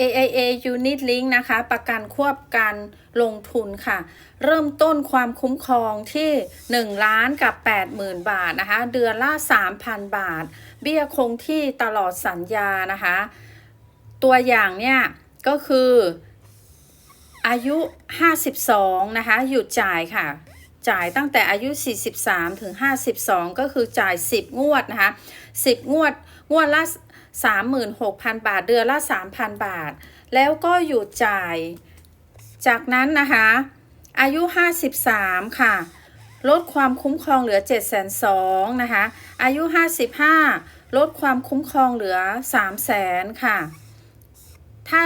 AIA Unit Link นะคะ ประกันควบการลงทุนค่ะ เริ่มต้นความคุ้มครองที่ 1 ล้านกับ 80,000 บาทนะคะ เดือนละ 3,000 บาท เบี้ยคงที่ตลอดสัญญานะคะ ตัวอย่างเนี่ยก็คืออายุ 52 นะคะ หยุดจ่ายค่ะ จ่ายตั้งแต่อายุ 43 ถึง 52 ก็คือจ่าย 10 งวดนะคะ 10 งวด งวดละ 36,000 บาท เดือนละ 3,000 บาท แล้วก็หยุดจ่าย จากนั้นนะคะ อายุ 53 ค่ะ ลดความคุ้มครองเหลือ 7 2 0 0 0นะคะ อายุ 55 ลดความคุ้มครองเหลือ 3 0 0 0 0 0 ค่ะ ถ้า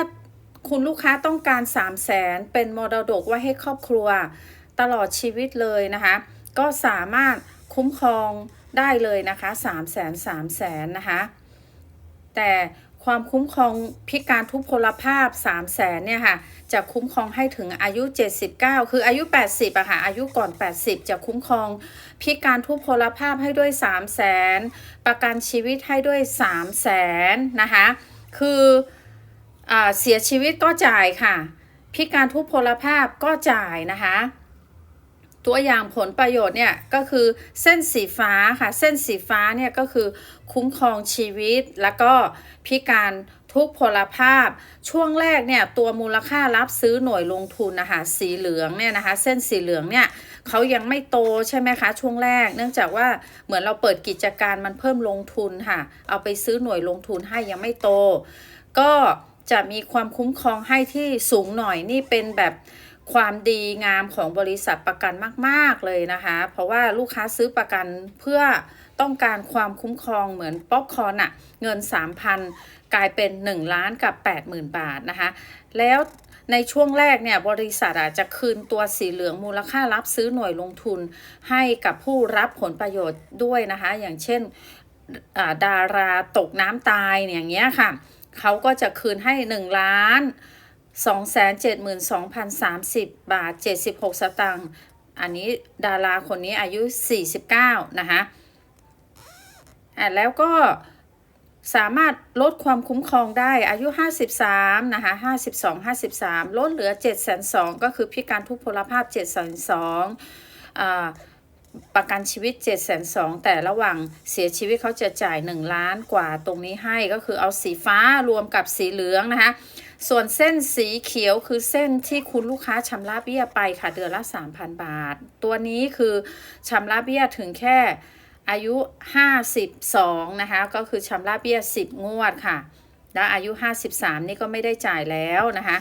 คุณลูกค้าต้องการ 3 0 0 0 0 0เป็นมรดกไว้ให้ครอบครัวตลอดชีวิตเลยนะคะ ก็สามารถคุ้มครองได้เลยนะคะ 3 0 0 0 0 0 3 0 0 0 0นะคะ แต่ความคุ้มครองพิการทุพพลภาพ 3 0 0แสนเนี่ยค่ะ จะคุ้มครองให้ถึงอายุ 79 คืออายุ 80อะค่ะ อายุก่อน 80 จะคุ้มครองพิการทุพพลภาพให้ด้วย 3 0 0แสนประกันชีวิตให้ด้วย 3 0 0แสนนะคะ คืออเสียชีวิตก็จ่ายค่ะ พิการทุพพลภาพก็จ่ายนะคะ ตัวอย่างผลประโยชน์เนี่ยก็คือเส้นสีฟ้าค่ะ เส้นสีฟ้าเนี่ยก็คือคุ้มครองชีวิต แล้วก็พิการทุกพลภาพ ช่วงแรกเนี่ยตัวมูลค่ารับซื้อหน่วยลงทุนนะคะสีเหลืองเนี่ยนะคะเส้นสีเหลืองเนี่ยเขายังไม่โตใช่ไหมคะช่วงแรก เนื่องจากว่าเหมือนเราเปิดกิจการมันเพิ่มลงทุนค่ะ เอาไปซื้อหน่วยลงทุนให้ยังไม่โต ก็จะมีความคุ้มครองให้ที่สูงหน่อยนี่เป็นแบบ ความดีงามของบริษัทประกันมาก ๆ เลยนะคะ เพราะว่าลูกค้าซื้อประกันเพื่อต้องการความคุ้มครองเหมือนป๊อปคอร์นอะเงิน 3,000 กลายเป็น 1 ล้านกับ 80,000 บาทนะคะ แล้วในช่วงแรกเนี่ยบริษัทอาจจะคืนตัวสีเหลืองมูลค่ารับซื้อหน่วยลงทุน ให้กับผู้รับผลประโยชน์ด้วยนะคะ อย่างเช่นอ่าดาราตกน้ำตายเนี่ยอย่างเงี้ยค่ะเขาก็จะคืนให้ 1 ล้าน 272,030 บาท 76 สตางค์อันนี้ดาราคนนี้อายุ 49 นะคะอะแล้วก็สามารถลดความคุ้มครองได้อายุ 53 นะคะ 52 53 ลดเหลือ702ก็คือพิการทุพพลภาพ702อ่าประกันชีวิต 7 2 0 0 แต่ระหว่างเสียชีวิตเขาจะจ่าย 1 ล้านกว่าตรงนี้ให้ก็คือเอาสีฟ้ารวมกับสีเหลืองนะคะ ส่วนเส้นสีเขียวคือเส้นที่คุณลูกค้าชำระเบี้ยไปค่ะเดือนละ 3,000 บาท ตัวนี้คือชำระเบี้ยถึงแค่อายุ 52 นะคะ ก็คือชำระเบี้ย 10 งวดค่ะ แล้วอายุ 53 นี่ก็ไม่ได้จ่ายแล้วนะคะ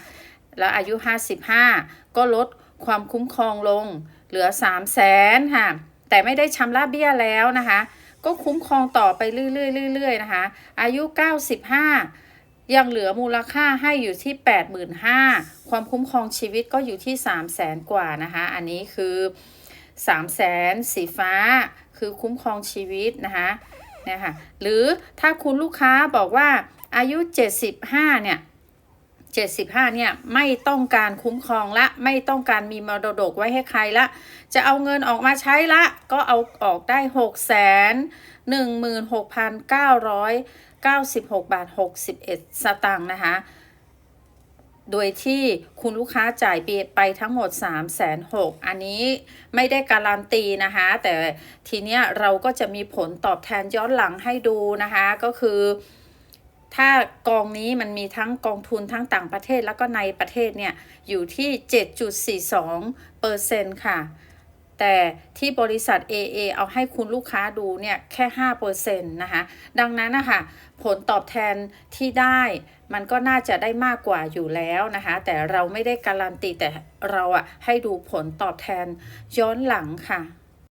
แล้วอายุ 55 ก็ลดความคุ้มครองลงเหลือ 3 0 0แสนค่ะ แต่ไม่ได้ชำระเบี้ยแล้วนะคะ ก็คุ้มครองต่อไปเรื่อยๆเรื่อยๆนะคะ อายุ 95 ยังเหลือมูลค่าให้อยู่ที่ 85,000ความคุ้มครองชีวิตก็อยู่ที่3 0 0แสนกว่านะคะ อันนี้คือ3 0 0แสนสีฟ้า คือคุ้มครองชีวิตนะคะเนี่ยค่ะหรือถ้าคุณลูกค้าบอกว่าอายุ 75 เนี่ย 75 เนี่ย ไม่ต้องการคุ้มครองละ ไม่ต้องการมีมรดกไว้ให้ใครละ จะเอาเงินออกมาใช้ละ ก็เอาออกได้ 6 1 6 9 96 บาท 61 สตางค์นะคะ โดยที่คุณลูกค้าจ่ายไปทั้งหมด 3 6 0 0 0อันนี้ไม่ได้การันตีนะคะ แต่ทีเนี้ยเราก็จะมีผลตอบแทนย้อนหลังให้ดูนะคะ ก็คือ ถ้ากองนี้มันมีทั้งกองทุนทั้งต่างประเทศแล้วก็ในประเทศเนี่ยอยู่ที่ 7.42เปอร์เซ็นต์ค่ะ แต่ที่บริษัท AA เอาให้คุณลูกค้าดูเนี่ยแค่5เปอร์เซ็นต์นะคะ ดังนั้นนะคะผลตอบแทนที่ได้มันก็น่าจะได้มากกว่าอยู่แล้วนะคะ แต่เราไม่ได้การันตีแต่เราอะให้ดูผลตอบแทนย้อนหลังค่ะ